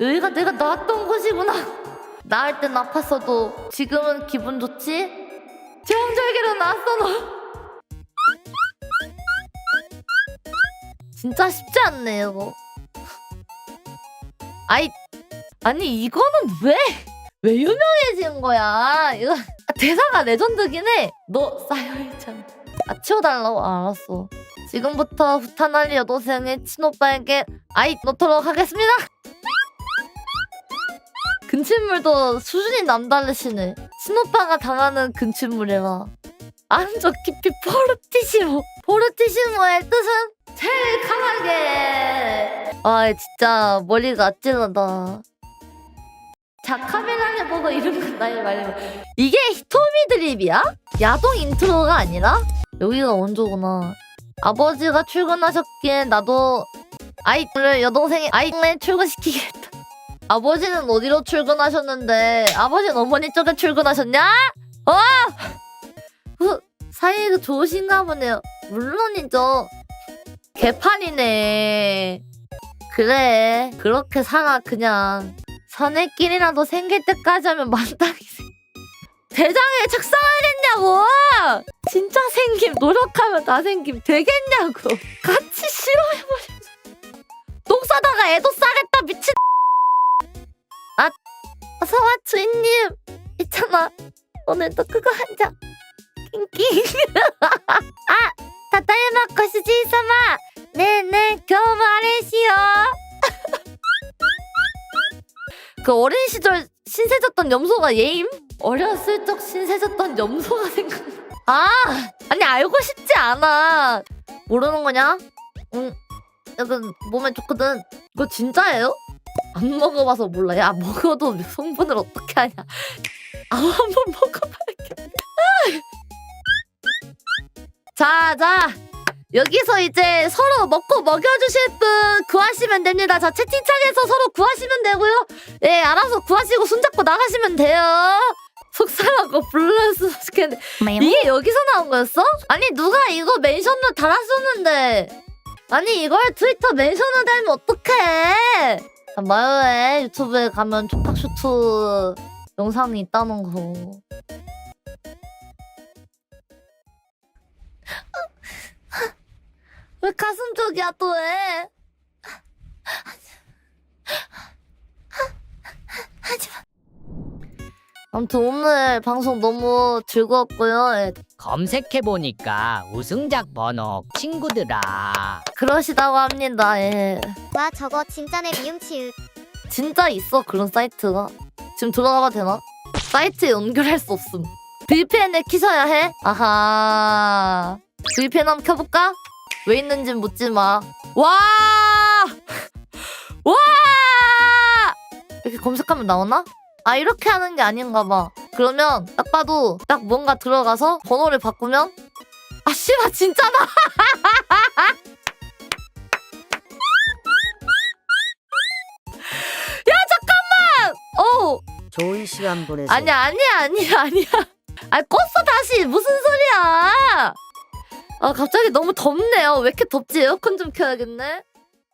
여기가 내가 나왔던 곳이구나. 나을 땐 아팠어도 지금은 기분 좋지? 제왕절개로 나왔어 너. 진짜 쉽지 않네 이거. 아이 아니 이거는 왜? 왜 유명해진 거야? 이거 아, 대사가 레전드긴 해. 너 쌓여있잖아. 아 치워달라고? 아, 알았어. 지금부터 후타날리 여동생의 친오빠에게 아이 놓도록 하겠습니다. 근친물도 수준이 남다르시네. 친오빠가 당하는 근친물이라. 안저 깊이 포르티시모. 포르티시모의 뜻은 제일 강하게. 아 진짜 머리가 아찔하다. 자 카메라를 보고 이런 건 나이 말고 이게 히토미 드립이야? 야동 인트로가 아니라? 여기가 원조구나. 아버지가 출근하셨기에 나도 아이를 여동생이 아이를 출근시키겠다. 아버지는 어디로 출근하셨는데 아버지는 어머니 쪽에 출근하셨냐? 어? 그 사이가 좋으신가 보네요. 물론이죠. 개판이네. 그래 그렇게 살아 그냥 사내끼리라도 생길 때까지 하면 만땅이지. 대장에 책상하겠냐고! 진짜 생김 노력하면 다 생김 되겠냐고 같이 싫어해버려 똥 싸다가 애도 싸겠다 미친 서와 주인님. 있잖아. 오늘도 그거 한잔 낑낑. 아 다다이마 거시지様 네네 겨우 말해시오. 그 어린 시절 신세졌던 염소가 예임? 어렸을 적 신세졌던 염소가 생각 아 아니 알고 싶지 않아. 모르는 거냐? 응. 약간 몸에 좋거든. 이거 진짜예요? 안 먹어봐서 몰라. 야 먹어도 성분을 어떻게 하냐. 아 한번 먹어봐야겠다. 자 자. 여기서 이제 서로 먹고 먹여주실 분 구하시면 됩니다. 자 채팅창에서 서로 구하시면 되고요. 예 알아서 구하시고 손잡고 나가시면 돼요. 속상하고 블루스 시켰는데 이게 여기서 나온 거였어? 아니 누가 이거 멘션을 달았었는데. 아니 이걸 트위터 멘션을 달면 어떡해 아, 마요의 유튜브에 가면 촉탁슈트 영상이 있다는 거 왜 가슴 쪽이야 또 왜? 아무튼 오늘 방송 너무 즐거웠고요. 예, 검색해보니까 우승작 번호 친구들아 그러시다고 합니다. 예. 와 저거 진짜네 미음치읒 진짜 있어 그런 사이트가. 지금 들어가봐 되나? 사이트에 연결할 수 없음. VPN을 키셔야 해? 아하. VPN 한번 켜볼까? 왜 있는지 묻지 마. 와! 와! 이렇게 검색하면 나오나? 아 이렇게 하는 게 아닌가 봐. 그러면 딱 봐도 딱 뭔가 들어가서 번호를 바꾸면 아 씨발 진짜다. 어 좋은 시간 보내세요. 아니야 아니야 아니야 아니야. 아 껐어 다시 무슨 소리야? 아 갑자기 너무 덥네요. 왜 이렇게 덥지? 에어컨 좀 켜야겠네.